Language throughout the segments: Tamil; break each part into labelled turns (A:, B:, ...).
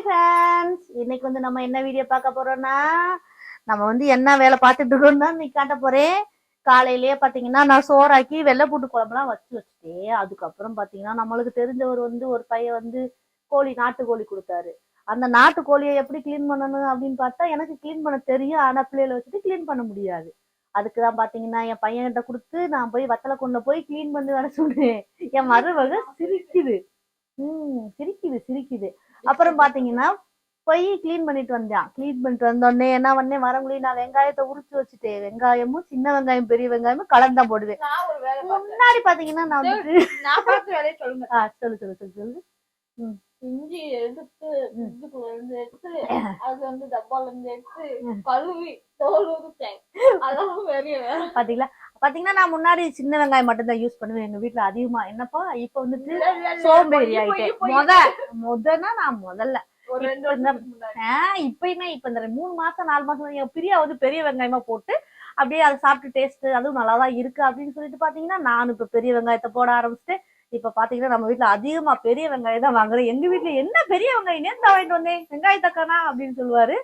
A: ஹாய் ஃப்ரெண்ட்ஸ் இன்னைக்கு வந்து நம்ம என்ன வீடியோ பார்க்க போறோம்னா நம்ம வந்து என்ன வேலை பார்த்துட்டு இருக்கோம்னு நீ இன்னைக்கு காட்ட போறேன். காலையிலேயே பாத்தீங்கன்னா நான் சோறாக்கி வெள்ளை வெள்ளைப்பூட்டு குழம்புலாம் வச்சு வச்சுட்டேன். அதுக்கப்புறம் பாத்தீங்கன்னா நம்மளுக்கு தெரிஞ்சவர் வந்து ஒரு பையன் வந்து கோழி நாட்டு கோழி கொடுத்தாரு. அந்த நாட்டு கோழியை எப்படி க்ளீன் பண்ணணும் அப்படின்னு பார்த்தா எனக்கு க்ளீன் பண்ண தெரியும். ஆனா பிள்ளைகளை வச்சுட்டு க்ளீன் பண்ண முடியாது. அதுக்கு தான் பாத்தீங்கன்னா என் பையன்கிட்ட கொடுத்து நான் போய் வத்தலை கொண்டு போய் க்ளீன் பண்ணி வர சொன்னேன். என் மருமக சிரிக்குது. ம் சிரிக்குது சிரிக்குது. அப்புறம் பாத்தீங்கன்னா போய் க்ளீன் பண்ணிட்டு வந்தேன். க்ளீன் பண்ணிட்டு வந்தோடனே என்ன பண்ணேன்? வரங்குழி நான் வெங்காயத்தை உரிச்சு வச்சுட்டேன். வெங்காயமும் சின்ன வெங்காயம் பெரிய வெங்காயமும் கலந்தா போடுவேன். முன்னாடி பாத்தீங்கன்னா நான் வந்துட்டு
B: நான் பார்த்த வேலையை சொல்லுங்க.
A: ஆ, சொல்லு சொல்லு சொல்லு சொல்லு.
B: இஞ்சி எடுத்து. இதுக்குள்ள இருந்து எடுத்து அது வந்து டப்பால இருந்து எடுத்து கழுவி தோல் உரிச்சேன் அதெல்லாம் பெரிய
A: பாத்தீங்களா? பாத்தீங்கன்னா நான் முன்னாடி சின்ன வெங்காயம் மட்டும் தான் யூஸ் பண்ணுவேன். எங்க வீட்ல அதிகமா. என்னப்பா இப்ப வந்துட்டு. சோம்பேறி ஆயிட்டேன். முத முதன்னா நான் முதல்ல. இப்பயுமே இப்ப இந்த மூணு மாசம் நாலு மாசம் என் பிரியா வந்து பெரிய வெங்காயமா போட்டு அப்படியே அதை சாப்பிட்டு டேஸ்ட் அதுவும் நல்லா தான் இருக்கு அப்படின்னு சொல்லிட்டு பாத்தீங்கன்னா நான் இப்ப பெரிய வெங்காயத்தை போட ஆரம்பிச்சுட்டு இப்ப பாத்தீங்கன்னா நம்ம வீட்ல அதிகமா பெரிய வெங்காயம் தான் வாங்குறேன். எங்க வீட்ல என்ன பெரிய வெங்காயம்? நேத்து வாங்கிட்டு வந்தேன். வெங்காயத்தக்கானா அப்படின்னு சொல்லுவாரு.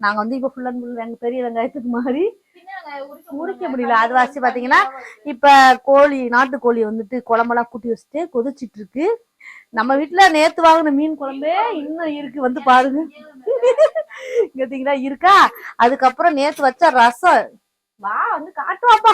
A: நாங்க வந்து இப்ப ஃபுல் அண்ட் ஃபுல் வெங்க பெரிய வெங்காயத்துக்கு
B: வெங்காயம் உரிக்க முடியல.
A: அது வாசி பாத்தீங்கன்னா, இப்ப கோழி நாட்டு கோழி வந்துட்டு குழம்பெல்லாம் கூட்டி வச்சுட்டு கொதிச்சிட்டு இருக்கு. நம்ம வீட்ல நேத்து வாங்கின மீன் குழம்பே இன்னும் இருக்கு. வந்து பாருங்க. பாத்தீங்களா இருக்கா. அதுக்கப்புறம் நேத்து வச்ச ரசம். வா வந்து காட்டுவாப்பா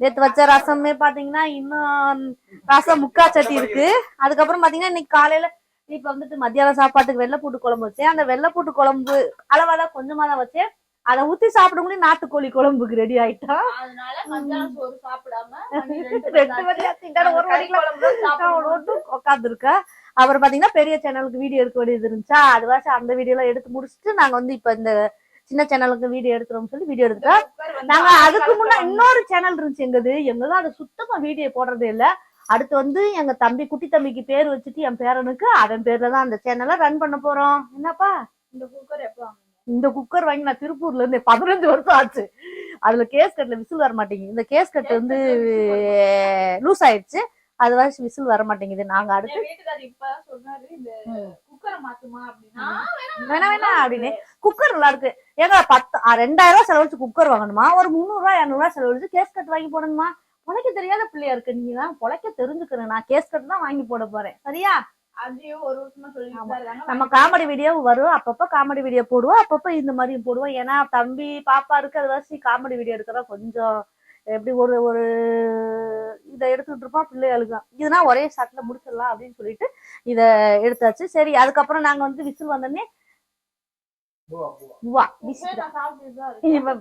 A: நேத்து வச்ச ரசமே பாத்தீங்கன்னா இன்னும் ரசம் முக்கா சட்டி இருக்கு. அதுக்கப்புறம் பாத்தீங்கன்னா இன்னைக்கு காலையில இப்ப வந்துட்டு மத்தியான சாப்பாட்டுக்கு வெள்ளைப்பூட்டு குழம்பு வச்சேன். அந்த வெள்ளைப்பூட்டு குழம்பு அளவாதான் கொஞ்சமா தான் வச்சேன். அதை ஊத்தி சாப்பிடும்போது நாட்டுக்கோழி குழம்புக்கு ரெடி ஆயிட்டா.
B: அதனால மத்தியானம் சோறு சாப்பிடாம மணி ரெண்டு
A: ரெண்டு
B: மணி
A: மணி ஆச்சு. இன்னும் ஒரு
B: கறி
A: மணிக்கெல்லாம்
B: குழம்பு தான் சாப்பிடணும்.
A: உட்காந்துருக்கா அப்புறம் பாத்தீங்கன்னா பெரிய சேனலுக்கு வீடியோ எடுக்க வேண்டியது இருந்துச்சா? அதுவாச்சும் அந்த வீடியோ எல்லாம் எடுத்து முடிச்சுட்டு நாங்க வந்து இப்ப இந்த சின்ன சேனலுக்கு வீடியோ எடுக்கிறோம்னு சொல்லி வீடியோ
B: வந்து
A: நாங்க அதுக்கு
B: கலக்கு
A: முன்ன
B: குழம்பு.
A: இன்னொரு சேனல் இருந்துச்சு எங்கது? எங்கதான் அது சுத்தமா வீடியோ போடுறதே இல்ல. அடுத்து வந்து எங்க தம்பி குட்டி தம்பிக்கு பேர் வச்சுட்டு என் பேரனுக்கு அவன் பேர்ல தான் அந்த சேனலை ரன் பண்ண போறோம். என்னப்பா?
B: இந்த குக்கர் எப்போ?
A: இந்த குக்கர் வாங்கி நான் திருப்பூர்ல இருந்து பதினஞ்சு வருஷம் ஆச்சு. அதுல கேஸ் கட்ல விசில் வர மாட்டேங்குது. இந்த கேஸ் கட் வந்து லூஸ் ஆயிடுச்சு. அது வரைக்கும் விசில் வர மாட்டேங்குது. நாங்க அடுத்து வேணா வேணா அப்படின்னு. குக்கர் நல்லா இருக்கு. ஏங்க பத்து ரெண்டாயிரம் ரூபாய் செலவழிச்சு குக்கர் வாங்கணுமா? ஒரு முந்நூறு ரூபாய் இரநூறு ரூபாய் செலவழிச்சு கேஸ் கட் வாங்கி போடணுமா? பொழைக்க தெரியாத பிள்ளையா இருக்கு. நீங்க தான் பொழைக்க தெரிஞ்சுக்கிறேன் நான் கேஸ் கட் தான் வாங்கி போட போறேன். சரியா. நம்ம காமெடி வீடியோ வரும். அப்பப்ப காமெடி வீடியோ போடுவோம். அப்பப்ப இந்த மாதிரி போடுவோம். ஏன்னா தம்பி பாப்பா இருக்கு அது வச்சு காமெடி வீடியோ எடுக்கிறதா கொஞ்சம் எப்படி ஒரு ஒரு இதை எடுத்துக்கிட்டு இருப்போம் பிள்ளைகளுக்கு. இதுனா ஒரே ஷாட்ல முடிச்சிடலாம் அப்படின்னு சொல்லிட்டு இத எடுத்தாச்சு. சரி அதுக்கப்புறம் நாங்க வந்து விசில் வந்தோடனே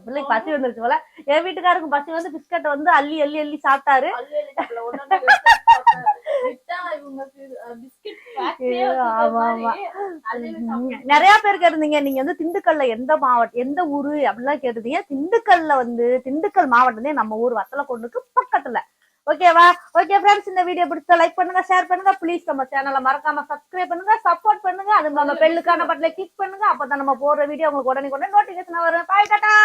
A: பிள்ளைக்கு பசி வந்துருச்சு போல. என் வீட்டுக்காருக்கு பசி வந்து பிஸ்கட் வந்து அள்ளி அள்ளி அள்ளி சாப்பிட்டாரு. நிறைய பேர் கேட்டிருந்தீங்க நீங்க வந்து திண்டுக்கல்ல எந்த மாவட்டம் எந்த ஊரு? அப்படிலாம் கேட்டிருந்தீங்க. திண்டுக்கல்ல வந்து திண்டுக்கல் மாவட்டமே நம்ம ஊர் வத்தலக்கொண்டுக்கு பக்கத்துல. ஓகேவா? ஓகே ஃப்ரெண்ட்ஸ் இந்த வீடியோ பிடிச்சா லைக் பண்ணுங்க ஷேர் பண்ணுங்க. ப்ளீஸ் நம்ம சேனலை மறக்காம சப்ஸ்கிரைப் பண்ணுங்க சப்போர்ட் பண்ணுங்க. அது நம்ம பெல்லுக்கான பட்டனை கிளிக் பண்ணுங்க. அப்பதான் நம்ம போடுற வீடியோ உங்களுக்கு உடனே உடனே நோட்டிபிகேஷன் வரும். பாய் டாடா